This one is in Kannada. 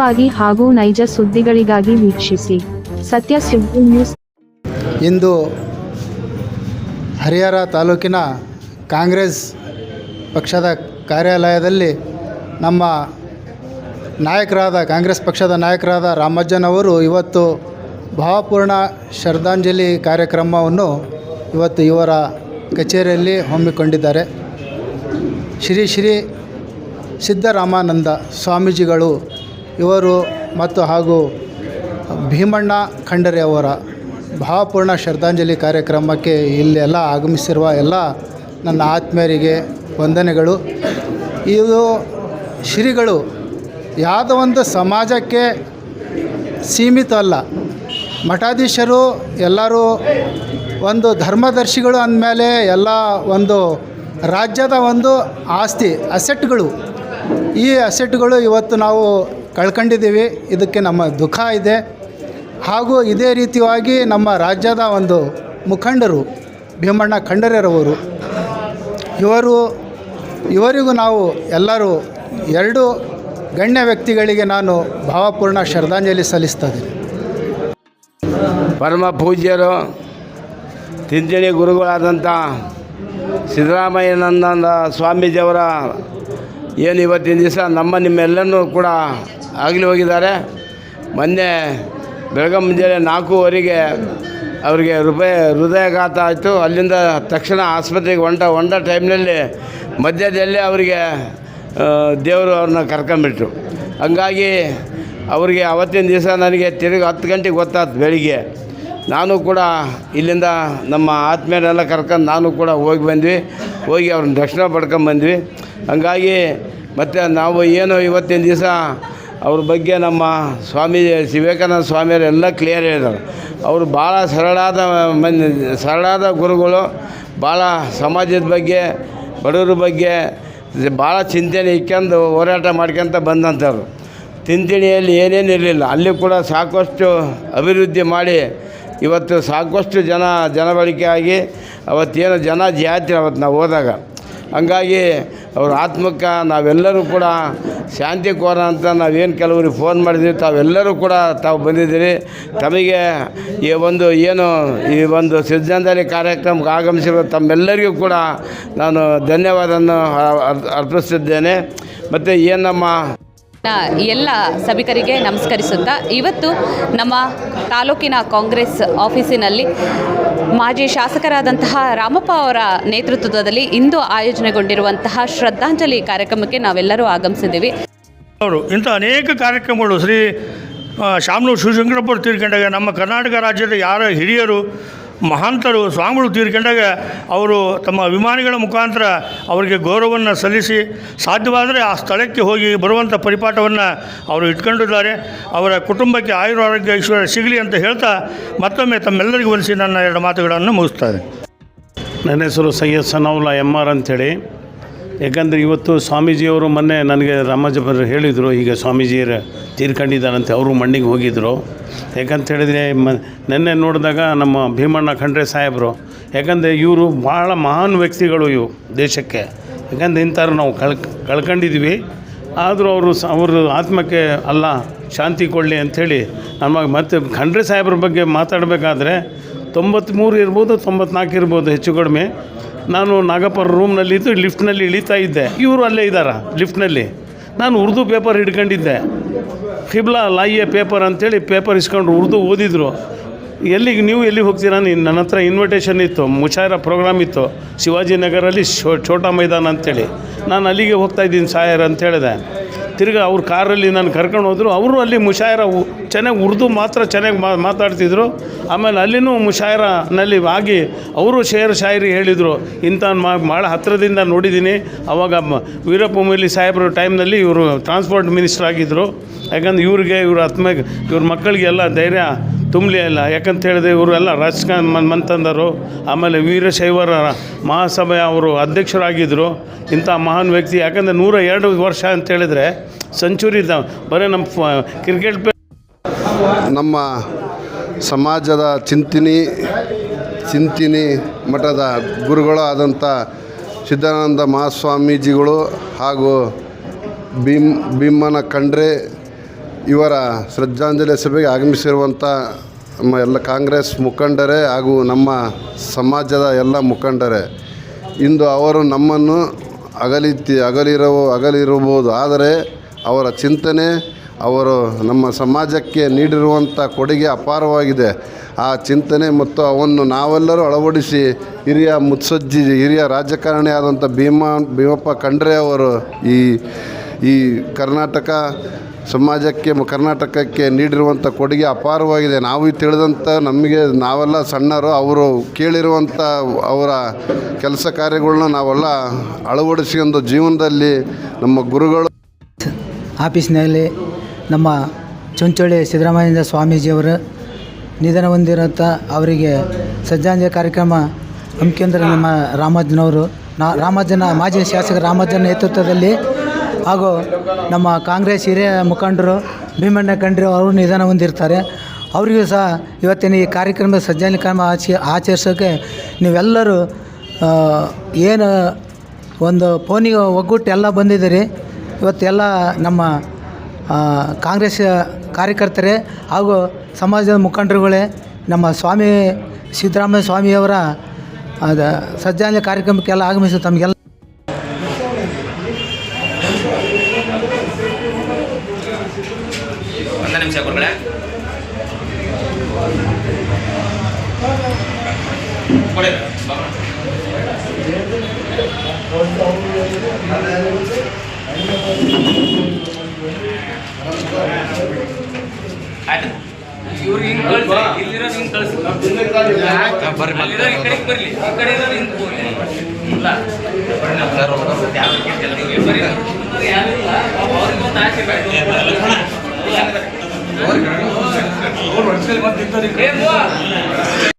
ವಾಗಿ ಹಾಗೂ ನೈಜ ಸುದ್ದಿಗಳಿಗಾಗಿ ವೀಕ್ಷಿಸಿ. ಸತ್ಯ ಸುದ್ದಿ ನ್ಯೂಸ್. ಇಂದು ಹರಿಹರ ತಾಲೂಕಿನ ಕಾಂಗ್ರೆಸ್ ಪಕ್ಷದ ಕಾರ್ಯಾಲಯದಲ್ಲಿ ನಮ್ಮ ನಾಯಕರಾದ, ಕಾಂಗ್ರೆಸ್ ಪಕ್ಷದ ನಾಯಕರಾದ ರಾಮಜ್ಜನವರು ಇವತ್ತು ಭಾವಪೂರ್ಣ ಶ್ರದ್ಧಾಂಜಲಿ ಕಾರ್ಯಕ್ರಮವನ್ನು ಇವತ್ತು ಇವರ ಕಚೇರಿಯಲ್ಲಿ ಹಮ್ಮಿಕೊಂಡಿದ್ದಾರೆ. ಶ್ರೀ ಶ್ರೀ ಸಿದ್ದರಾಮಾನಂದ ಸ್ವಾಮೀಜಿಗಳು, ಇವರು ಮತ್ತು ಹಾಗೂ ಭೀಮಣ್ಣ ಖಂಡರೆ ಅವರ ಭಾವಪೂರ್ಣ ಶ್ರದ್ಧಾಂಜಲಿ ಕಾರ್ಯಕ್ರಮಕ್ಕೆ ಇಲ್ಲೆಲ್ಲ ಆಗಮಿಸಿರುವ ಎಲ್ಲ ನನ್ನ ಆತ್ಮೀಯರಿಗೆ ವಂದನೆಗಳು. ಇದು ಶ್ರೀಗಳು ಯಾವುದೋ ಒಂದು ಸಮಾಜಕ್ಕೆ ಸೀಮಿತ ಅಲ್ಲ. ಮಠಾಧೀಶರು ಎಲ್ಲರೂ ಒಂದು ಧರ್ಮದರ್ಶಿಗಳು ಅಂದಮೇಲೆ ಎಲ್ಲ ಒಂದು ರಾಜ್ಯದ ಒಂದು ಆಸ್ತಿ, ಅಸೆಟ್ಗಳು. ಈ ಅಸೆಟ್ಗಳು ಇವತ್ತು ನಾವು ಕಳ್ಕೊಂಡಿದ್ದೀವಿ. ಇದಕ್ಕೆ ನಮ್ಮ ದುಃಖ ಇದೆ. ಹಾಗೂ ಇದೇ ರೀತಿಯಾಗಿ ನಮ್ಮ ರಾಜ್ಯದ ಒಂದು ಮುಖಂಡರು, ಭೀಮಣ್ಣ ಖಂಡರೆರವರು, ಇವರು, ಇವರಿಗೂ ನಾವು ಎಲ್ಲರೂ ಎರಡು ಗಣ್ಯ ವ್ಯಕ್ತಿಗಳಿಗೆ ನಾನು ಭಾವಪೂರ್ಣ ಶ್ರದ್ಧಾಂಜಲಿ ಸಲ್ಲಿಸ್ತಾ ಇದ್ದೀನಿ. ಪರಮ ಪೂಜ್ಯರು ತಿಂತಿಣಿ ಗುರುಗಳಾದಂಥ ಸಿದ್ದರಾಮಯ್ಯನಂದ ಸ್ವಾಮೀಜಿಯವರ ಏನು ಇವತ್ತಿನ ದಿವಸ ನಮ್ಮ ನಿಮ್ಮೆಲ್ಲರೂ ಕೂಡ ಆಗಲಿ ಹೋಗಿದ್ದಾರೆ. ಮೊನ್ನೆ ಬೆಳಗ್ಗೆ ಮುಂಜಾನೆ ನಾಲ್ಕೂವರೆಗೆ ಅವರಿಗೆ ಹೃದಯ, ಹೃದಯಾಘಾತ ಆಯಿತು. ಅಲ್ಲಿಂದ ತಕ್ಷಣ ಆಸ್ಪತ್ರೆಗೆ ಹೊಂಟ ಹೊಂಟ ಟೈಮ್ನಲ್ಲಿ ಮಧ್ಯದಲ್ಲಿ ಅವರಿಗೆ ದೇವರು ಅವ್ರನ್ನ ಕರ್ಕೊಂಬಿಟ್ರು ಹಂಗಾಗಿ ಅವರಿಗೆ ಅವತ್ತಿನ ದಿವಸ ನನಗೆ ತಿರುಗಿ ಹತ್ತು ಗಂಟೆಗೆ ಗೊತ್ತಾಯ್ತು ಬೆಳಿಗ್ಗೆ. ನಾನು ಕೂಡ ಇಲ್ಲಿಂದ ನಮ್ಮ ಆತ್ಮೀಯರೆಲ್ಲ ಕರ್ಕೊಂಡು ನಾನು ಕೂಡ ಹೋಗಿ ಬಂದ್ವಿ. ಹೋಗಿ ಅವ್ರನ್ನ ದರ್ಶನ ಪಡ್ಕೊಂಬಂದ್ವಿ ಹಂಗಾಗಿ ಮತ್ತು ನಾವು ಏನು ಇವತ್ತಿನ ದಿವಸ ಅವ್ರ ಬಗ್ಗೆ ನಮ್ಮ ಸ್ವಾಮಿ ವಿವೇಕಾನಂದ ಸ್ವಾಮಿಯರೆಲ್ಲ ಕ್ಲಿಯರ್ ಹೇಳಿದರು. ಅವರು ಭಾಳ ಸರಳಾದ ಮಂದಿ, ಸರಳಾದ ಗುರುಗಳು. ಭಾಳ ಸಮಾಜದ ಬಗ್ಗೆ, ಬಡವ್ರ ಬಗ್ಗೆ ಭಾಳ ಚಿಂತನೆ ಇಕ್ಕೊಂಡು ಹೋರಾಟ ಮಾಡ್ಕೊಂತ ಬಂದಂಥವ್ರು. ತಿಂತಿಣಿಯಲ್ಲಿ ಏನೇನು ಇರಲಿಲ್ಲ, ಅಲ್ಲಿ ಕೂಡ ಸಾಕಷ್ಟು ಅಭಿವೃದ್ಧಿ ಮಾಡಿ ಇವತ್ತು ಸಾಕಷ್ಟು ಜನ ಜನಬಳಕೆ ಆಗಿ ಅವತ್ತೇನು ಜನ ಜಾತಿ ಅವತ್ತು ನಾವು ಹೋದಾಗ. ಹಂಗಾಗಿ ಅವ್ರ ಆತ್ಮಕ್ಕೆ ನಾವೆಲ್ಲರೂ ಕೂಡ ಶಾಂತಿ ಕೋರ ಅಂತ ನಾವೇನು ಕೆಲವರಿಗೆ ಫೋನ್ ಮಾಡಿದ್ವಿ, ತಾವೆಲ್ಲರೂ ಕೂಡ ತಾವು ಬಂದಿದ್ದೀರಿ. ತಮಗೆ ಈ ಒಂದು ಏನು ಈ ಒಂದು ಸಿದ್ಧಾಂತಲಿ ಕಾರ್ಯಕ್ರಮಕ್ಕೆ ಆಗಮಿಸಿರುವ ತಮ್ಮೆಲ್ಲರಿಗೂ ಕೂಡ ನಾನು ಧನ್ಯವಾದವನ್ನು ಅರ್ಪಿಸ್ತಿದ್ದೇನೆ. ಮತ್ತು ಏನಮ್ಮ ನಮ್ಮ ನ ಎಲ್ಲ ಸಭಿಕರಿಗೆ ನಮಸ್ಕರಿಸುತ್ತಾ ಇವತ್ತು ನಮ್ಮ ತಾಲೂಕಿನ ಕಾಂಗ್ರೆಸ್ ಆಫೀಸಿನಲ್ಲಿ ಮಾಜಿ ಶಾಸಕರಾದಂತಹ ರಾಮಪ್ಪ ಅವರ ನೇತೃತ್ವದಲ್ಲಿ ಇಂದು ಆಯೋಜನೆಗೊಂಡಿರುವಂತಹ ಶ್ರದ್ಧಾಂಜಲಿ ಕಾರ್ಯಕ್ರಮಕ್ಕೆ ನಾವೆಲ್ಲರೂ ಆಗಮಿಸಿದ್ದೀವಿ. ಅವರು ಇಂಥ ಅನೇಕ ಕಾರ್ಯಕ್ರಮಗಳು ಶ್ರೀ ಶಾಮನೂರು ಶಿವಶಂಕರಪ್ಪರು ತೀರ್ಕೊಂಡಾಗ ನಮ್ಮ ಕರ್ನಾಟಕ ರಾಜ್ಯದ ಯಾರ ಹಿರಿಯರು ಮಹಾಂತರು ಸ್ವಾಮಿಗಳು ತೀರ್ಕೊಂಡಾಗ ಅವರು ತಮ್ಮ ಅಭಿಮಾನಿಗಳ ಮುಖಾಂತರ ಅವರಿಗೆ ಗೌರವವನ್ನು ಸಲ್ಲಿಸಿ ಸಾಧ್ಯವಾದರೆ ಆ ಸ್ಥಳಕ್ಕೆ ಹೋಗಿ ಬರುವಂಥ ಪರಿಪಾಠವನ್ನು ಅವರು ಇಟ್ಕೊಂಡಿದ್ದಾರೆ. ಅವರ ಕುಟುಂಬಕ್ಕೆ ಆಯುರ್ ಆರೋಗ್ಯ ಐಶ್ವರ್ಯ ಸಿಗಲಿ ಅಂತ ಹೇಳ್ತಾ ಮತ್ತೊಮ್ಮೆ ತಮ್ಮೆಲ್ಲರಿಗೂ ಒಲಿಸಿ ನನ್ನ ಎರಡು ಮಾತುಗಳನ್ನು ಮುಗಿಸ್ತಾ ಇದೆ ನನ್ನ ಹೆಸರು ಸೈಯದ್ ಸನೌಲಾ ಎಂ ಆರ್ ಅಂಥೇಳಿ ಯಾಕಂದರೆ ಇವತ್ತು ಸ್ವಾಮೀಜಿಯವರು ಮೊನ್ನೆ ನನಗೆ ರಾಮಜಪರು ಹೇಳಿದರು, ಈಗ ಸ್ವಾಮೀಜಿಯರು ತೀರ್ಕೊಂಡಿದ್ದಾರಂತೆ ಅವರು ಮಣ್ಣಿಗೆ ಹೋಗಿದ್ದರು ಯಾಕಂತ ಹೇಳಿದರೆ ಮ, ನಿನ್ನೆ ನೋಡಿದಾಗ ನಮ್ಮ ಭೀಮಣ್ಣ ಖಂಡ್ರೆ ಸಾಹೇಬರು, ಯಾಕಂದರೆ ಇವರು ಭಾಳ ಮಹಾನ್ ವ್ಯಕ್ತಿಗಳು ಇವು ದೇಶಕ್ಕೆ. ಯಾಕಂದ್ರೆ ಇಂಥವ್ರು ನಾವು ಕಳ್, ಕಳ್ಕೊಂಡಿದ್ವಿ. ಆದರೂ ಅವರು ಸ, ಅವರು ಆತ್ಮಕ್ಕೆ ಅಲ್ಲ, ಶಾಂತಿ ಕೊಡಲಿ ಅಂಥೇಳಿ ನಮಗೆ ಮತ್ತೆ ಖಂಡ್ರೆ ಸಾಹೇಬ್ರ ಬಗ್ಗೆ ಮಾತಾಡಬೇಕಾದ್ರೆ ತೊಂಬತ್ತ್ಮೂರು ಇರ್ಬೋದು, ತೊಂಬತ್ನಾಲ್ಕು ಇರ್ಬೋದು, ಹೆಚ್ಚು ಕಡಿಮೆ. ನಾನು ನಾಗಪ್ಪರ ರೂಮ್ನಲ್ಲಿದ್ದು ಲಿಫ್ಟ್ನಲ್ಲಿ ಇಳಿತಾ ಇದ್ದೆ. ಇವರು ಅಲ್ಲೇ ಇದ್ದಾರೆ? ಲಿಫ್ಟ್ನಲ್ಲಿ ನಾನು ಉರ್ದು ಪೇಪರ್ ಹಿಡ್ಕೊಂಡಿದ್ದೆ. ಫಿಬ್ಲಾ ಲಾಯಿಯ ಪೇಪರ್ ಅಂತೇಳಿ ಪೇಪರ್ ಇಸ್ಕೊಂಡು ಉರ್ದು ಓದಿದ್ರು. ಎಲ್ಲಿಗೆ ನೀವು ಎಲ್ಲಿಗೆ ಹೋಗ್ತೀರಾ ನೀನು? ನನ್ನ ಹತ್ರ ಇನ್ವಿಟೇಷನ್ ಇತ್ತು. ಮುಷಾಯರ ಪ್ರೋಗ್ರಾಮ್ ಇತ್ತು. ಶಿವಾಜಿನಗರಲ್ಲಿ ಶೋ, ಛೋಟಾ ಮೈದಾನ ಅಂತೇಳಿ. ನಾನು ಅಲ್ಲಿಗೆ ಹೋಗ್ತಾ ಇದ್ದೀನಿ ಸಾಯರ್ ಅಂತ ಹೇಳಿದೆ. ತಿರ್ಗಿ ಅವ್ರ ಕಾರಲ್ಲಿ ನಾನು ಕರ್ಕೊಂಡು ಹೋದರು, ಅವರು ಅಲ್ಲಿ ಮುಷಾಯರ ಚೆನ್ನಾಗಿ ಉರ್ದು ಮಾತ್ರ ಚೆನ್ನಾಗಿ ಮಾತಾಡ್ತಿದ್ರು. ಆಮೇಲೆ ಅಲ್ಲಿನೂ ಮುಷಾಯರನಲ್ಲಿ ಆಗಿ ಅವರು ಶೇರ್ ಶಾಯರಿ ಹೇಳಿದರು. ಇಂಥ ಮಾ ಭಾಳ ಹತ್ತಿರದಿಂದ ನೋಡಿದ್ದೀನಿ. ಅವಾಗ ವೀರಪ್ಪ ಮೊಯ್ಲಿ ಸಾಹೇಬ್ರ ಟೈಮ್ನಲ್ಲಿ ಇವರು ಟ್ರಾನ್ಸ್ಪೋರ್ಟ್ ಮಿನಿಸ್ಟರ್ ಆಗಿದ್ದರು ಯಾಕಂದ್ರೆ ಇವ್ರಿಗೆ, ಇವ್ರ ಆತ್ಮ ಇವ್ರ ಮಕ್ಕಳಿಗೆಲ್ಲ ಧೈರ್ಯ ತುಂಬಲಿ ಇಲ್ಲ. ಯಾಕಂತ ಹೇಳಿದ್ರೆ ಇವರೆಲ್ಲ ಮನ್ ಮಂತಂದರು ಆಮೇಲೆ ವೀರಶೈವರ ಮಹಾಸಭೆಯ ಅವರು ಅಧ್ಯಕ್ಷರಾಗಿದ್ದರು ಇಂಥ ಮಹಾನ್ ವ್ಯಕ್ತಿ. ಯಾಕಂದರೆ ನೂರ ಎರಡು ವರ್ಷ ಅಂತ ಹೇಳಿದ್ರೆ ಸೆಂಚುರಿ ಬರೀ ನಮ್ಮ ಕ್ರಿಕೆಟ್ ಪ್ಲೇ ನಮ್ಮ ಸಮಾಜದ ಚಿಂತಿನಿ ಚಿಂತಿನಿ ಮಠದ ಗುರುಗಳು ಆದಂಥ ಸಿದ್ಧಾನಂದ ಮಹಾಸ್ವಾಮೀಜಿಗಳು ಹಾಗೂ ಭೀಮ್, ಭೀಮನ ಖಂಡ್ರೆ ಇವರ ಶ್ರದ್ಧಾಂಜಲಿ ಸಭೆಗೆ ಆಗಮಿಸಿರುವಂಥ ನಮ್ಮ ಎಲ್ಲ ಕಾಂಗ್ರೆಸ್ ಮುಖಂಡರೇ ಹಾಗೂ ನಮ್ಮ ಸಮಾಜದ ಎಲ್ಲ ಮುಖಂಡರೇ, ಇಂದು ಅವರು ನಮ್ಮನ್ನು ಅಗಲಿತಿ ಅಗಲಿರವು, ಅಗಲಿರಬಹುದು. ಆದರೆ ಅವರ ಚಿಂತನೆ ಅವರು ನಮ್ಮ ಸಮಾಜಕ್ಕೆ ನೀಡಿರುವಂಥ ಕೊಡುಗೆ ಅಪಾರವಾಗಿದೆ. ಆ ಚಿಂತನೆ ಮತ್ತು ಅವನ್ನು ನಾವೆಲ್ಲರೂ ಅಳವಡಿಸಿ ಹಿರಿಯ ಮುತ್ಸಜ್ಜಿ, ಹಿರಿಯ ರಾಜಕಾರಣಿ ಆದಂಥ ಭೀಮಾ, ಭೀಮಪ್ಪ ಖಂಡ್ರೆ ಅವರು ಈ ಈ ಕರ್ನಾಟಕ ಸಮಾಜಕ್ಕೆ, ಕರ್ನಾಟಕಕ್ಕೆ ನೀಡಿರುವಂಥ ಕೊಡುಗೆ ಅಪಾರವಾಗಿದೆ. ನಾವು ತಿಳಿದಂಥ ನಮಗೆ ನಾವೆಲ್ಲ ಸಣ್ಣರು, ಅವರು ಕೇಳಿರುವಂಥ ಅವರ ಕೆಲಸ ಕಾರ್ಯಗಳನ್ನ ನಾವೆಲ್ಲ ಅಳವಡಿಸ್ಕೊಂಡು ಜೀವನದಲ್ಲಿ ನಮ್ಮ ಗುರುಗಳು ಆಫೀಸ್ನಲ್ಲಿ ನಮ್ಮ ಚುಂಚೋಳಿ ಸಿದ್ದರಾಮಯ್ಯ ಸ್ವಾಮೀಜಿಯವರು ನಿಧನ ಹೊಂದಿರುತ್ತ ಅವರಿಗೆ ಸಜ್ಜಾಂಜಲಿ ಕಾರ್ಯಕ್ರಮ ಹಮ್ಮಿಕೊಂಡ್ರೆ ನಮ್ಮ ರಾಮಜ್ಜನವರು ನಾ ರಾಮಜ್ಜನ ಮಾಜಿ ಶಾಸಕ ರಾಮಜ್ಜನ ನೇತೃತ್ವದಲ್ಲಿ ಹಾಗೂ ನಮ್ಮ ಕಾಂಗ್ರೆಸ್ ಹಿರಿಯ ಮುಖಂಡರು ಭೀಮಣ್ಣ ಖಂಡ್ರೆ ಅವರು ನಿಧನ ಹೊಂದಿರ್ತಾರೆ. ಅವರಿಗೂ ಸಹ ಇವತ್ತಿನ ಈ ಕಾರ್ಯಕ್ರಮ ಸಜ್ಜಾನಿ ಕಾರ್ಯಕ್ರಮ ಆಚೆ ಆಚರಿಸೋಕ್ಕೆ ನೀವೆಲ್ಲರೂ ಏನು ಒಂದು ಫೋನಿಗೆ ಒಗ್ಗಟ್ಟು ಎಲ್ಲ ಬಂದಿದ್ದೀರಿ. ಇವತ್ತೆಲ್ಲ ನಮ್ಮ ಕಾಂಗ್ರೆಸ್ ಕಾರ್ಯಕರ್ತರೇ ಹಾಗೂ ಸಮಾಜದ ಮುಖಂಡರುಗಳೇ, ನಮ್ಮ ಸ್ವಾಮಿ ಸಿದ್ದರಾಮಯ್ಯ ಸ್ವಾಮಿಯವರ ಅದ ಸಜ್ಜಾಂಜಲಿ ಕಾರ್ಯಕ್ರಮಕ್ಕೆಲ್ಲ ಆಗಮಿಸಿ ತಮಗೆಲ್ಲ ನಿಮಿಷ. ಆಯ್ತು. ಇವ್ರಿಗೆ ಹಿಂಗೆ ಕಳಿಸಿ ಇಲ್ಲಿರೋ ಹಿಂಗೆ ಕಳಿಸಿ. ಬರ್ರಿ ಅಲ್ಲಿರೋ ಈ ಕಡೆಗೆ ಬರಲಿ. ಈ ಕಡೆ ಇರೋರು ಹಿಂಗೆ ಹೋಗಿ ಇಲ್ಲ. ಅವ್ರಿಗೆ ಯಾರಿಲ್ಲ ಅವ್ರಿಗೊಂದು ಆಶೀರ್ವಾದ ಏ, ಅವ್ವ.